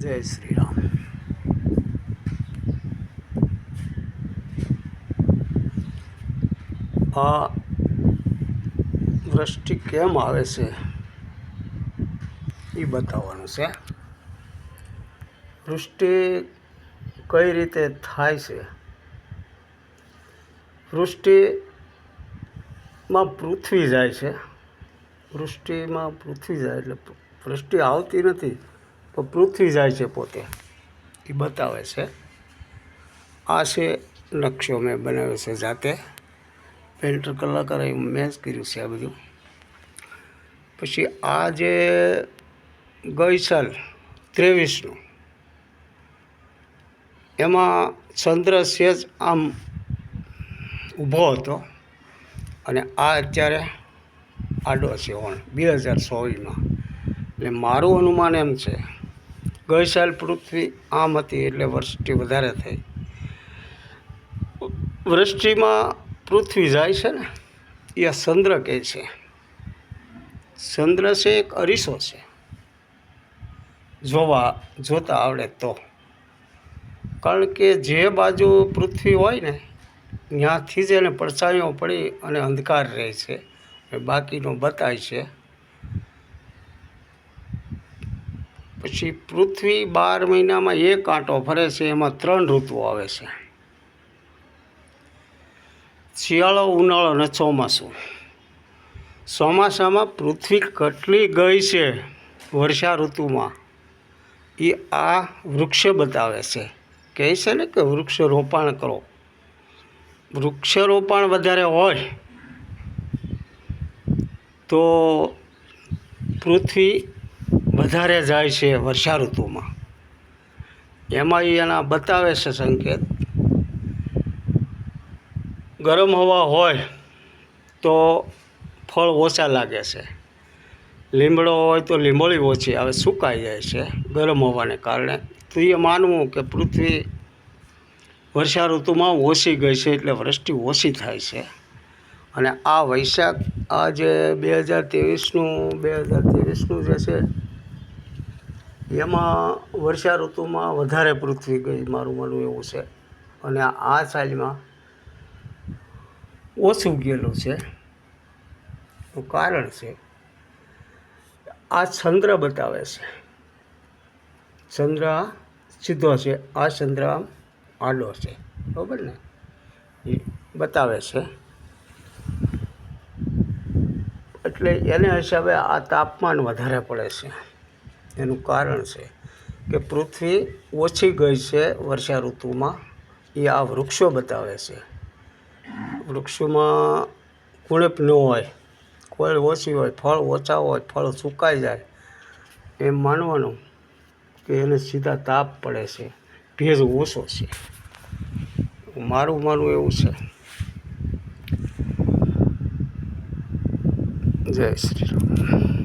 જય શ્રી રામ. આ વૃષ્ટિ કેમ આવે છે? એ બતાવવાનું છે. વૃષ્ટિ કઈ રીતે થાય છે? વૃષ્ટિમાં પૃથ્વી જાય છે. વૃષ્ટિમાં પૃથ્વી જાય એટલે વૃષ્ટિ આવતી નથી. પણ પૃથ્વી જાય છે પોતે. એ બતાવે છે. આ છે નકશો મેં બનાવ્યો છે જાતે. પેન્ટર કલાકારે મેં જ કર્યું છે આ બધું. પછી આ જે ગઈ સાલ ત્રેવીસનું, એમાં ચંદ્ર સેજ આમ ઊભો હતો અને આ અત્યારે આડો છે ઓણ, બે હજાર ચોવીસમાં એટલે મારું અનુમાન એમ છે ગઈ સાલ પૃથ્વી આમ હતી એટલે વૃષ્ટિ વધારે થઈ. વૃષ્ટિમાં પૃથ્વી જાય છે ને, એ ચંદ્ર કહે છે. ચંદ્ર છે એક અરીસો છે. જોવા, જોતા આવડે તો. કારણ કે જે બાજુ પૃથ્વી હોય ને, ત્યાંથી જ એને પડછાઈઓ પડી અને અંધકાર રહે છે. બાકીનો બતાય છે. પછી પૃથ્વી બાર મહિનામાં એક આંટો ફરે છે, એમાં ત્રણ ઋતુઓ આવે છે. શિયાળો, ઉનાળો અને ચોમાસું. ચોમાસામાં પૃથ્વી કેટલી ગઈ છે વર્ષા ઋતુમાં? એ આ વૃક્ષ બતાવે છે. કહે છે ને કે વૃક્ષ રોપાણ કરો. વૃક્ષારોપણ વધારે હોય તો પૃથ્વી વધારે જાય છે વર્ષા ઋતુમાં. એમાં એના બતાવે છે સંકેત. ગરમ હવા હોય તો ફળ ઓછા લાગે છે. લીમડો હોય તો લીંબોળી ઓછી આવે, સુકાઈ જાય છે ગરમ હવાને કારણે. તો એ માનવું કે પૃથ્વી વર્ષા ઋતુમાં ઓછી ગઈ છે એટલે વૃષ્ટિ ઓછી થાય છે. અને આ વૈશાખ આ જે બે હજાર ત્રેવીસનું, બે હજાર ત્રેવીસનું જે છે એમાં વર્ષા ઋતુમાં વધારે પૃથ્વી ગઈ, મારું માનવું એવું છે. અને આ સાલમાં ઓછું ગયેલું છે. કારણ છે, આ ચંદ્ર બતાવે છે. ચંદ્ર સીધો છે, આ ચંદ્ર આડો છે. બરાબર ને? એ બતાવે છે. એટલે એને હિસાબે આ તાપમાન વધારે પડે છે. એનું કારણ છે કે પૃથ્વી ઓછી ગઈ છે વર્ષા ઋતુમાં. એ આ વૃક્ષો બતાવે છે. વૃક્ષોમાં કુણપ ન હોય, કોઈ ઓછી હોય, ફળ ઓછા હોય, ફળ સુકાઈ જાય એમ માનવાનું કે એને સીધા તાપ પડે છે, ભેજ ઓછો છે. મારું માનવું એવું છે. જય શ્રી રામ.